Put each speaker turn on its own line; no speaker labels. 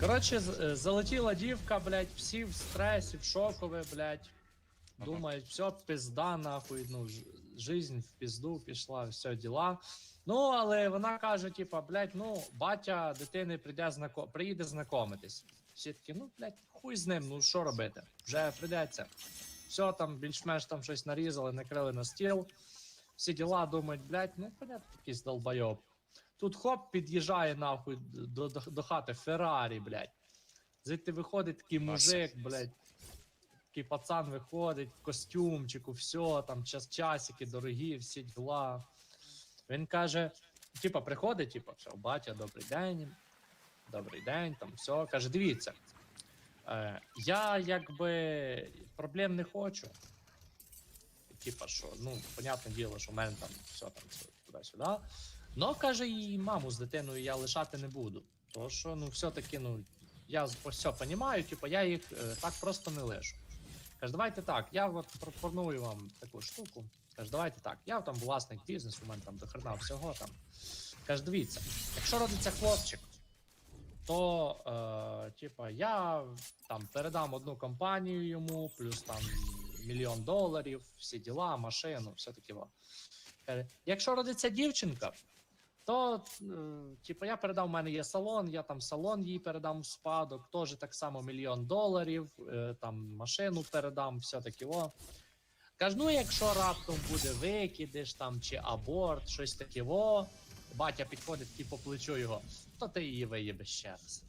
Коротше, з- е, залетіла дівка, блядь, всі в стресі, в шокові, блядь. Думають, все, пизда, нахуй, ну, ж- жизнь в пізду пішла, все, діла. Ну, але вона каже, типа, блядь, ну, батя дитини прийде знако... приїде знайомитись. Всі такі, ну, блядь, хуй з ним, ну що робити? Вже прийдеться. Все, там більш-менш там щось нарізали, накрили на стіл. Всі діла думають, блядь, ну, понятно, якийсь долбойоб. Тут хоп, під'їжджає нахуй до, до, до хати Феррарі, блядь. Звідти виходить такий мужик, блядь. Такий пацан виходить в костюмчику, все, там час часики дорогі, всі діла. Він каже: типа, приходить, типа, все, батя, добрий день. Добрий день, там все. Каже, дивіться. Е, я якби проблем не хочу. Типа, що, ну, понятне діло, що в мене там все там туди-сюди. Ну, каже, і маму з дитиною я лишати не буду. То що, ну, все-таки, ну, я все розумію, типу, я їх е, так просто не лишу. Каже, давайте так, я от пропоную вам таку штуку. Каже, давайте так, я там власник бізнесу, у мене там до хрена всього там. Каже, дивіться, якщо родиться хлопчик, то, е, типа, я там передам одну компанію йому, плюс там мільйон доларів, всі діла, машину, все таке. Каже, якщо родиться дівчинка, то, е, типу, я передав, у мене є салон, я там салон їй передам в спадок, теж так само мільйон доларів, е, там машину передам, все таке. О. Кажу, ну якщо раптом буде викидиш там чи аборт, щось таке, о, батя підходить такий по плечу його, то ти її виїбеш ще раз.